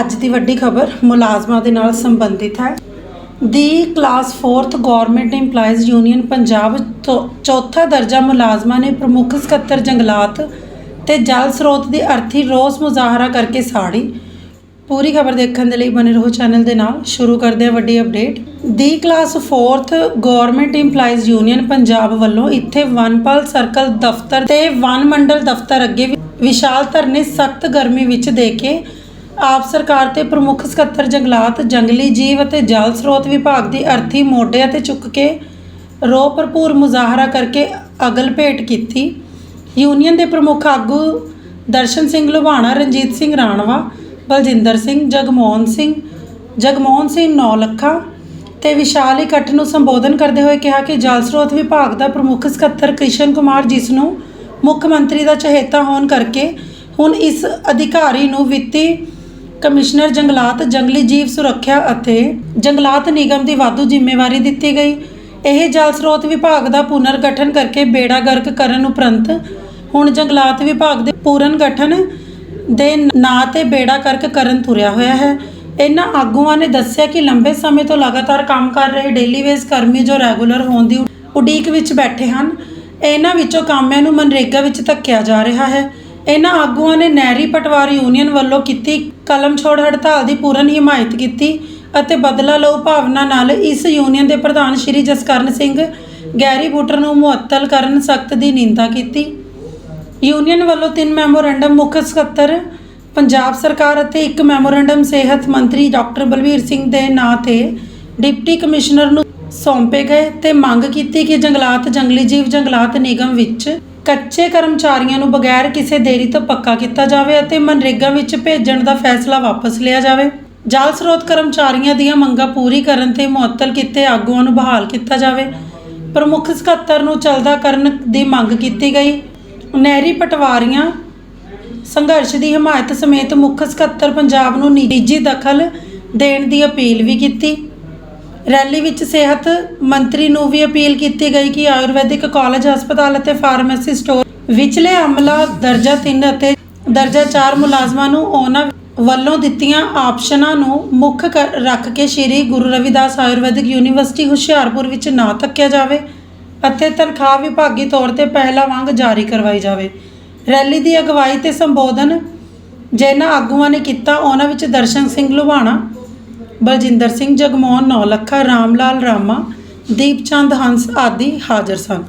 ਅੱਜ ਦੀ ਵੱਡੀ ਖਬਰ ਮੁਲਾਜ਼ਮਾਂ ਦੇ ਨਾਲ ਸੰਬੰਧਿਤ ਹੈ। ਦੀ class 4th government EMPLOYEES union Punjab ਤੋਂ ਚੌਥਾ ਦਰਜਾ ਮੁਲਾਜ਼ਮਾਂ ਨੇ ਪ੍ਰਮੁੱਖ ਸਕੱਤਰ ਜੰਗਲਾਤ ਤੇ ਜਲ ਸਰੋਤ ਦੀ ਅਰਥੀ ਰੋਸ ਮੁਜ਼ਾਹਰਾ ਕਰਕੇ ਸਾੜੀ। ਪੂਰੀ ਖਬਰ ਦੇਖਣ ਦੇ ਲਈ ਬਨੇ ਰਹੋ ਚੈਨਲ ਦੇ ਨਾਲ। ਸ਼ੁਰੂ ਕਰਦੇ ਹਾਂ ਵੱਡੀ ਅਪਡੇਟ। ਦੀ class 4th government EMPLOYEES union Punjab ਵੱਲੋਂ ਇੱਥੇ ਵਨਪਾਲ ਸਰਕਲ ਦਫ਼ਤਰ ਤੇ ਵਨ ਮੰਡਲ ਦਫ਼ਤਰ ਅੱਗੇ ਵਿ- ਵਿਸ਼ਾਲ ਧਰਨੇ ਸਖਤ ਗਰਮੀ ਵਿੱਚ ਦੇ ਕੇ ਆਪ ਸਰਕਾਰ ਤੇ ਪ੍ਰਮੁੱਖ ਸਕੱਤਰ ਜੰਗਲਾਤ, ਜੰਗਲੀ ਜੀਵ ਅਤੇ ਜਲ ਸਰੋਤ ਵਿਭਾਗ ਦੀ ਅਰਥੀ ਮੋਢਿਆਂ ਤੇ ਚੁੱਕ ਕੇ ਰੋ ਭਰਪੂਰ ਮੁਜ਼ਾਹਰਾ ਕਰਕੇ ਅਗਲ ਭੇਟ ਕੀਤੀ। ਯੂਨੀਅਨ ਦੇ ਪ੍ਰਮੁੱਖ ਆਗੂ ਦਰਸ਼ਨ ਸਿੰਘ ਲੁਬਾਣਾ ਰਣਜੀਤ ਸਿੰਘ ਰਾਣਵਾ, ਬਲਜਿੰਦਰ ਸਿੰਘ, ਜਗਮੋਹਨ ਸਿੰਘ ਜਗਮੋਹਨ ਸਿੰਘ ਨੌਲੱਖਾ ਤੇ ਵਿਸ਼ਾਲ ਇਕੱਠ ਨੂੰ ਸੰਬੋਧਨ ਕਰਦੇ ਹੋਏ ਕਿਹਾ ਕਿ ਜਲ ਸਰੋਤ ਵਿਭਾਗ ਦਾ ਪ੍ਰਮੁੱਖ ਸਕੱਤਰ ਕ੍ਰਿਸ਼ਨ ਕੁਮਾਰ, ਜਿਸ ਨੂੰ ਮੁੱਖ ਮੰਤਰੀ ਦਾ ਚਹੇਤਾ ਹੋਣ ਕਰਕੇ ਹੁਣ ਇਸ ਅਧਿਕਾਰੀ ਨੂੰ ਵਿੱਤੀ ਕਮਿਸ਼ਨਰ ਜੰਗਲਾਤ, ਜੰਗਲੀ ਜੀਵ ਸੁਰੱਖਿਆ ਅਤੇ ਜੰਗਲਾਤ ਨਿਗਮ ਦੀ ਵਾਧੂ ਜ਼ਿੰਮੇਵਾਰੀ ਦਿੱਤੀ ਗਈ। ਇਹ ਜਲ ਸਰੋਤ ਵਿਭਾਗ ਦਾ ਪੁਨਰ ਗਠਨ ਕਰਕੇ ਬੇੜਾ ਗਰਕ ਕਰਨ ਉਪਰੰਤ ਹੁਣ ਜੰਗਲਾਤ ਵਿਭਾਗ ਦੇ ਪੂਰਨ ਗਠਨ ਦੇ ਨਾਂ ਤੇ ਬੇੜਾ ਕਰਕ ਕਰਨ ਤੁਰਿਆ ਹੋਇਆ ਹੈ। ਇਹਨਾਂ ਆਗੂਆਂ ਨੇ ਦੱਸਿਆ ਕਿ ਲੰਬੇ ਸਮੇਂ ਤੋਂ ਲਗਾਤਾਰ ਕੰਮ ਕਰ ਰਹੇ ਡੇਲੀ ਵੇਸ ਕਰਮੀ ਜੋ ਰੈਗੂਲਰ ਹੋਣ ਦੀ ਉਡੀਕ ਵਿੱਚ ਬੈਠੇ ਹਨ, ਇਹਨਾਂ ਵਿੱਚੋਂ ਕਾਮਿਆਂ ਨੂੰ ਮਨਰੇਗਾ ਵਿੱਚ ਧੱਕਿਆ ਜਾ ਰਿਹਾ ਹੈ। ਇਹਨਾਂ ਆਗੂਆਂ ਨੇ ਨਹਿਰੀ ਪਟਵਾਰ ਯੂਨੀਅਨ ਵੱਲੋਂ ਕੀਤੀ ਕਲਮ ਛੋੜ ਹੜਤਾਲ ਦੀ ਪੂਰਨ ਹਿਮਾਇਤ ਕੀਤੀ ਅਤੇ ਬਦਲਾ ਲਓ ਭਾਵਨਾ ਨਾਲ ਇਸ ਯੂਨੀਅਨ ਦੇ ਪ੍ਰਧਾਨ ਸ਼੍ਰੀ ਜਸਕਰਨ ਸਿੰਘ ਗੈਰੀ ਬੂਟਰ ਨੂੰ ਮੁਅੱਤਲ ਕਰਨ ਸਖਤ ਦੀ ਨਿੰਦਾ ਕੀਤੀ। ਯੂਨੀਅਨ ਵੱਲੋਂ ਤਿੰਨ ਮੈਮੋਰੰਡਮ ਮੁੱਖ ਸਕੱਤਰ, ਪੰਜਾਬ ਸਰਕਾਰ ਅਤੇ ਇੱਕ ਮੈਮੋਰੰਡਮ ਸਿਹਤ ਮੰਤਰੀ ਡਾਕਟਰ ਬਲਵੀਰ ਸਿੰਘ ਦੇ ਨਾਂ ਤੇ ਡਿਪਟੀ ਕਮਿਸ਼ਨਰ ਨੂੰ ਸੌਂਪੇ ਗਏ ਤੇ ਮੰਗ ਕੀਤੀ ਕਿ ਜੰਗਲਾਤ ਜੰਗਲੀ ਜੀਵ ਜੰਗਲਾਤ ਨਿਗਮ ਵਿੱਚ ਕੱਚੇ ਕਰਮਚਾਰੀਆਂ ਨੂੰ ਬਗੈਰ ਕਿਸੇ ਦੇਰੀ ਤੋਂ ਪੱਕਾ ਕੀਤਾ ਜਾਵੇ ਅਤੇ ਮਨਰੇਗਾ ਵਿੱਚ ਭੇਜਣ ਦਾ ਫੈਸਲਾ ਵਾਪਸ ਲਿਆ ਜਾਵੇ। ਜਲ ਸਰੋਤ ਕਰਮਚਾਰੀਆਂ ਦੀਆਂ ਮੰਗਾਂ ਪੂਰੀ ਕਰਨ ਤੇ ਮੁਅੱਤਲ ਕੀਤੇ ਆਗੂਆਂ ਨੂੰ ਬਹਾਲ ਕੀਤਾ ਜਾਵੇ। ਪ੍ਰਮੁੱਖ ਸਕੱਤਰ ਨੂੰ ਚਲਦਾ ਕਰਨ ਦੀ ਮੰਗ ਕੀਤੀ ਗਈ। ਨਹਿਰੀ ਪਟਵਾਰੀਆਂ ਸੰਘਰਸ਼ ਦੀ ਹਮਾਇਤ ਸਮੇਤ ਮੁੱਖ ਸਕੱਤਰ ਪੰਜਾਬ ਨੂੰ ਨਿੱਜੀ ਦਖਲ ਦੇਣ ਦੀ ਅਪੀਲ ਵੀ ਕੀਤੀ। ਰੈਲੀ ਵਿੱਚ ਸਿਹਤ ਮੰਤਰੀ ਨੂੰ ਵੀ ਅਪੀਲ ਕੀਤੀ ਗਈ ਕਿ ਆਯੁਰਵੈਦਿਕ ਕਾਲਜ ਹਸਪਤਾਲ ਅਤੇ ਫਾਰਮੇਸੀ ਸਟੋਰ ਵਿਚਲੇ ਅਮਲਾ ਦਰਜਾ 3 ਅਤੇ ਦਰਜਾ 4 ਮੁਲਾਜ਼ਮਾਂ ਨੂੰ ਉਹਨਾਂ ਵੱਲੋਂ ਦਿੱਤੀਆਂ ਆਪਸ਼ਨਾਂ ਨੂੰ ਮੁੱਖ ਕਰ- ਰੱਖ ਕੇ ਸ੍ਰੀ ਗੁਰੂ ਰਵਿਦਾਸ ਆਯੁਰਵੈਦਿਕ ਯੂਨੀਵਰਸਿਟੀ ਹੁਸ਼ਿਆਰਪੁਰ ਵਿੱਚ ਨਾ ਧੱਕਿਆ ਜਾਵੇ ਅਤੇ ਤਨਖਾਹ ਵਿਭਾਗੀ ਤੌਰ ਤੇ ਪਹਿਲਾਂ ਵਾਂਗ ਜਾਰੀ ਕਰਵਾਈ ਜਾਵੇ। ਰੈਲੀ ਦੀ ਅਗਵਾਈ ਤੇ ਸੰਬੋਧਨ, ਜਿਨ੍ਹਾਂ ਆਗੂਆਂ ਨੇ ਕੀਤਾ, ਉਹਨਾਂ ਵਿੱਚ ਦਰਸ਼ਨ ਸਿੰਘ ਲੁਬਾਣਾ ਬਲਜਿੰਦਰ ਸਿੰਘ ਜਗਮੋਹਨ ਨੌਲੱਖਾ ਰਾਮ ਲਾਲ ਰਾਮਾ ਦੀਪ ਚੰਦ ਹੰਸ ਆਦਿ ਹਾਜ਼ਰ ਸਨ।